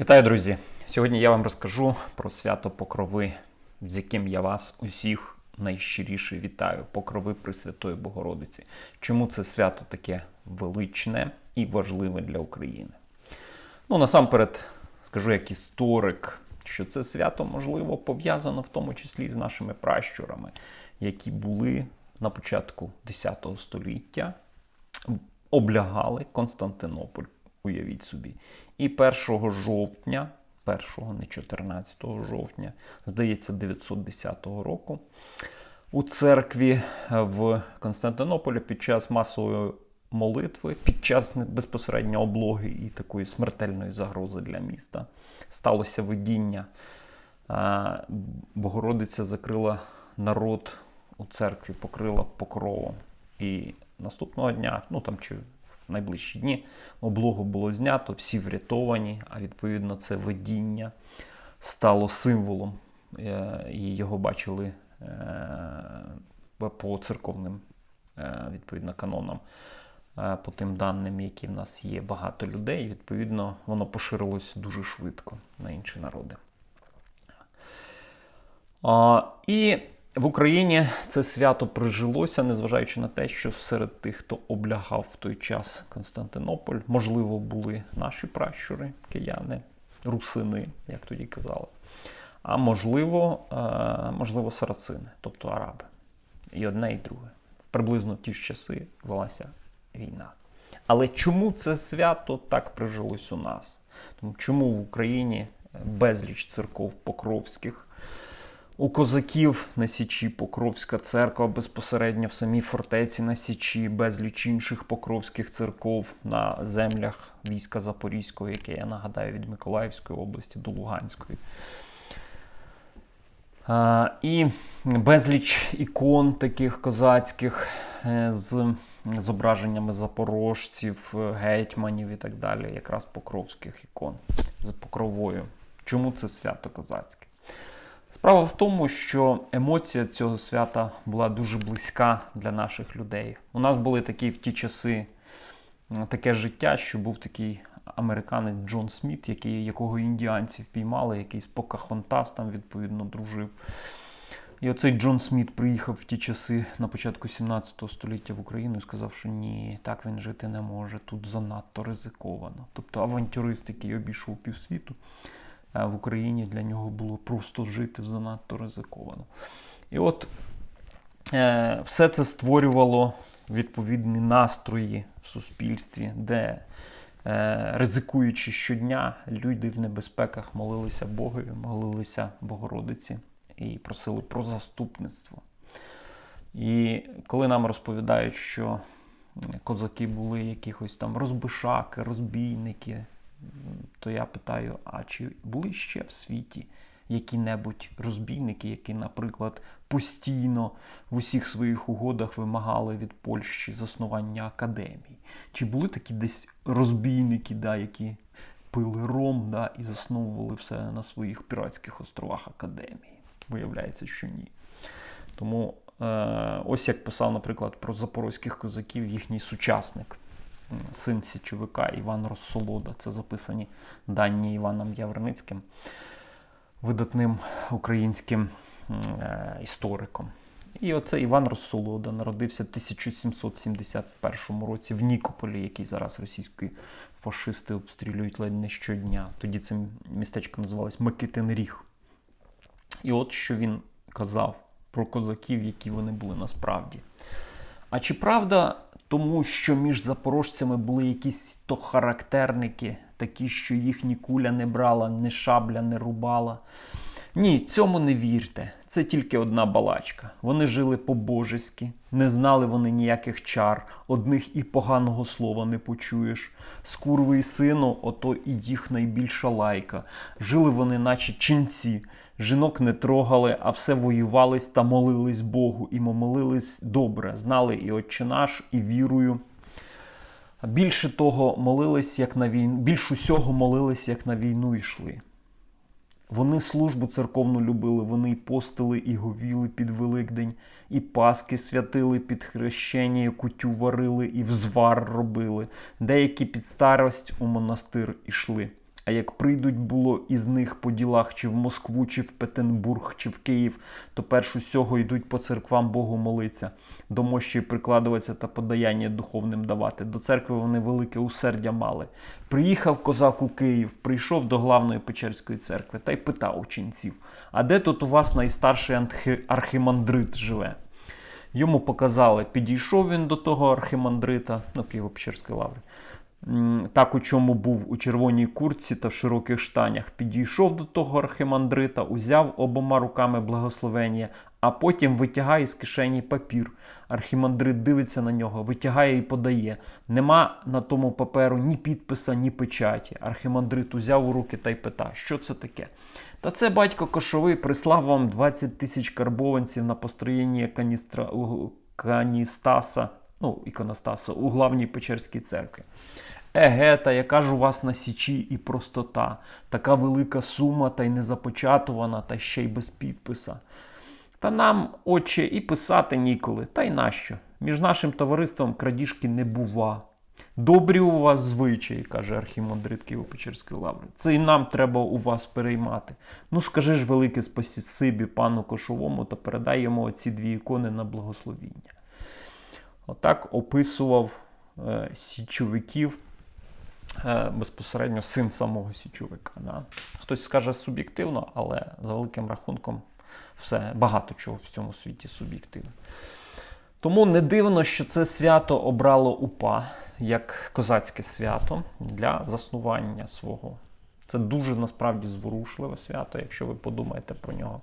Вітаю, друзі! Сьогодні я вам розкажу про свято Покрови, з яким я вас усіх найщиріше вітаю. Покрови Пресвятої Богородиці. Чому це свято таке величне і важливе для України? Ну, насамперед, скажу як історик, що це свято, можливо, пов'язано в тому числі з нашими пращурами, які були на початку X століття, облягали Константинополь, уявіть собі. І 1 жовтня, 1, не 14 жовтня, здається, 910 року, у церкві в Константинополі під час масової молитви, під час безпосередньо облоги і такої смертельної загрози для міста, сталося видіння. Богородиця закрила народ у церкві, покрила покровом. І наступного дня, ну там чи найближчі дні, облогу було знято, всі врятовані, а відповідно це видіння стало символом. е, І його бачили е, по церковним е, відповідно канонам. По тим даним, які в нас є багато людей, відповідно воно поширилось дуже швидко на інші народи. А, І в Україні це свято прижилося, незважаючи на те, що серед тих, хто облягав в той час Константинополь, можливо, були наші пращури, кияни, русини, як тоді казали. А можливо, е, можливо, сарацини, тобто араби. І одне, і друге. Приблизно в ті ж часи велася війна. Але чому це свято так прижилось у нас? Тому чому в Україні безліч церков покровських? У козаків на Січі Покровська церква безпосередньо в самій фортеці на Січі, безліч інших покровських церков на землях війська Запорізького, яке я нагадаю від Миколаївської області до Луганської. І безліч ікон таких козацьких е, з зображеннями запорожців, гетьманів і так далі, якраз покровських ікон з покровою. Чому це свято козацьке? Справа в тому, що емоція цього свята була дуже близька для наших людей. У нас були такі в ті часи таке життя, що був такий американець Джон Сміт, який, якого індіанці впіймали, якийсь Покахонтас там відповідно дружив. І оцей Джон Сміт приїхав в ті часи на початку 17 століття в Україну і сказав, що ні, так він жити не може, тут занадто ризиковано. Тобто авантюрист, який обійшов півсвіту, в Україні для нього було просто жити занадто ризиковано. І от е, все це створювало відповідні настрої в суспільстві, де, е, ризикуючи щодня, люди в небезпеках молилися Богові, молилися Богородиці і просили про заступництво. І коли нам розповідають, що козаки були якихось там розбишаки, розбійники, то я питаю: а чи були ще в світі які-небудь розбійники, які, наприклад, постійно в усіх своїх угодах вимагали від Польщі заснування академій? Чи були такі десь розбійники, да, які пили ром да, і засновували все на своїх піратських островах академії? Виявляється, що ні. Тому е, ось як писав, наприклад, про запорозьких козаків їхній сучасник син Січовика Іван Розсолода. Це записані дані Іваном Яворницьким, видатним українським е, істориком. І оце Іван Розсолода народився в 1771 році в Нікополі, який зараз російські фашисти обстрілюють ледь не щодня. Тоді це містечко називалось Микитин. І от що він казав про козаків, які вони були насправді. А чи правда тому що між запорожцями були якісь то характерники, такі, що їхні куля не брала, не шабля не рубала. Ні, цьому не вірте. Це тільки одна балачка. Вони жили по-божеськи, не знали вони ніяких чар, одних і поганого слова не почуєш. З курви і сину, ото і їх найбільша лайка. Жили вони, наче ченці. Жінок не трогали, а все воювались та молились Богу, і молились добре, знали і Отче наш, і вірою. Більше того, молились, як на війну, більш усього молились, як на війну йшли. Вони службу церковну любили, вони й постили, і говіли під Великдень, і паски святили під хрещення, і кутю варили, і взвар робили. Деякі під старость у монастир ішли. А як прийдуть було із них по ділах чи в Москву, чи в Петербург, чи в Київ, то перш усього йдуть по церквам Богу молиться, до мощі прикладуватися та подаяння духовним давати. До церкви вони велике усердя мали. Приїхав козак у Київ, прийшов до главної Печерської церкви та й питав ченців: А де тут у вас найстарший архимандрит живе? Йому показали, підійшов він до того архимандрита, ну, Києво-Печерської лаври. Так, у чому був у червоній куртці та в широких штанях, підійшов до того архимандрита, узяв обома руками благословення, а потім витягає з кишені папір. Архімандрит дивиться на нього, витягає і подає. Нема на тому паперу ні підписа, ні печаті. Архімандрит узяв у руки та й пита, що це таке? Та це батько Кошовий прислав вам 20 тисяч карбованців на построєння каністра... каністаса, ну, іконостаса у главній Печерській церкві. Еге, та яка ж у вас на січі і простота, така велика сума, та й не започатувана, та ще й без підписа. Та нам, отче, і писати ніколи, та й нащо? Між нашим товариством крадіжки не бува. Добрі у вас звичаї, каже архімандрит Києво-Печерської лаври. Це і нам треба у вас переймати. Ну скажи ж велике спасибі пану Кошовому та передай йому оці дві ікони на благословіння. Отак описував е, січовиків е, безпосередньо син самого січовика. Да? Хтось скаже суб'єктивно, але за великим рахунком все багато чого в цьому світі суб'єктивно. Тому не дивно, що це свято обрало УПА як козацьке свято для заснування свого. Це дуже насправді зворушливе свято, якщо ви подумаєте про нього.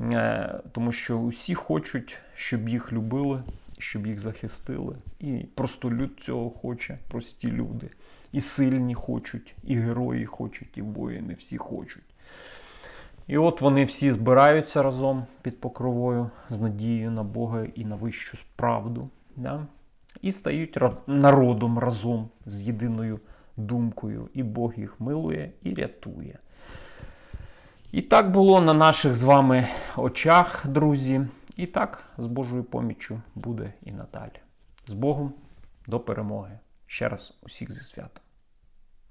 Е, Тому що усі хочуть, щоб їх любили, щоб їх захистили. І просто люд цього хоче, прості люди. І сильні хочуть, і герої хочуть, і воїни всі хочуть. І от вони всі збираються разом під покровою з надією на Бога і на вищу правду. Да? І стають народом разом з єдиною думкою. І Бог їх милує і рятує. І так було на наших з вами очах, друзі. І так з Божою поміччю буде і надалі. З Богом до перемоги. Ще раз усіх зі святом.